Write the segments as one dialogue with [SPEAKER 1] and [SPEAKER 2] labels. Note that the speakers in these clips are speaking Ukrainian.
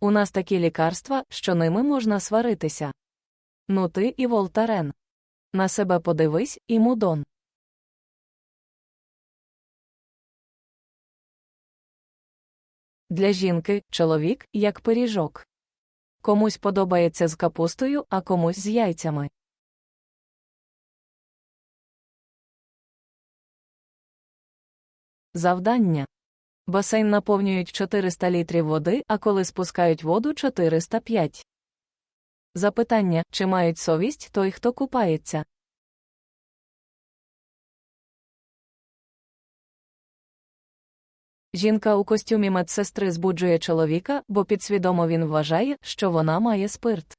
[SPEAKER 1] У нас такі лікарства, що ними можна сваритися. Ну ти і Волтарен. На себе подивись і мудон. Для жінки чоловік як пиріжок. Комусь подобається з капустою, а комусь з яйцями. Завдання. Басейн наповнюють 400 літрів води, а коли спускають воду 405. Запитання, чи мають совість той, хто купається. Жінка у костюмі медсестри збуджує чоловіка, бо підсвідомо він вважає, що вона має спирт.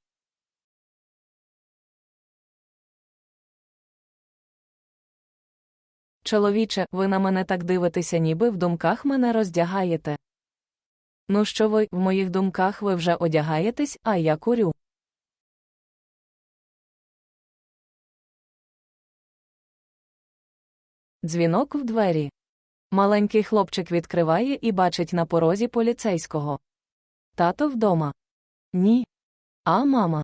[SPEAKER 1] Чоловіче, ви на мене так дивитеся, ніби в думках мене роздягаєте. Ну що ви, в моїх думках ви вже одягаєтесь, а я курю. Дзвінок в двері. Маленький хлопчик відкриває і бачить на порозі поліцейського. Тато вдома. Ні. А мама.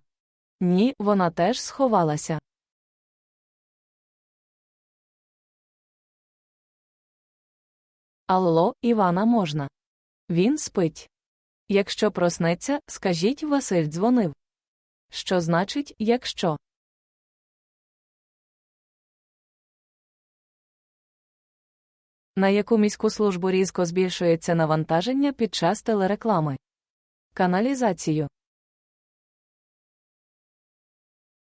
[SPEAKER 1] Ні, вона теж сховалася. Алло, Івана можна. Він спить. Якщо проснеться, скажіть Василь дзвонив. Що значить, якщо? На яку міську службу різко збільшується навантаження під час телереклами? Каналізацію.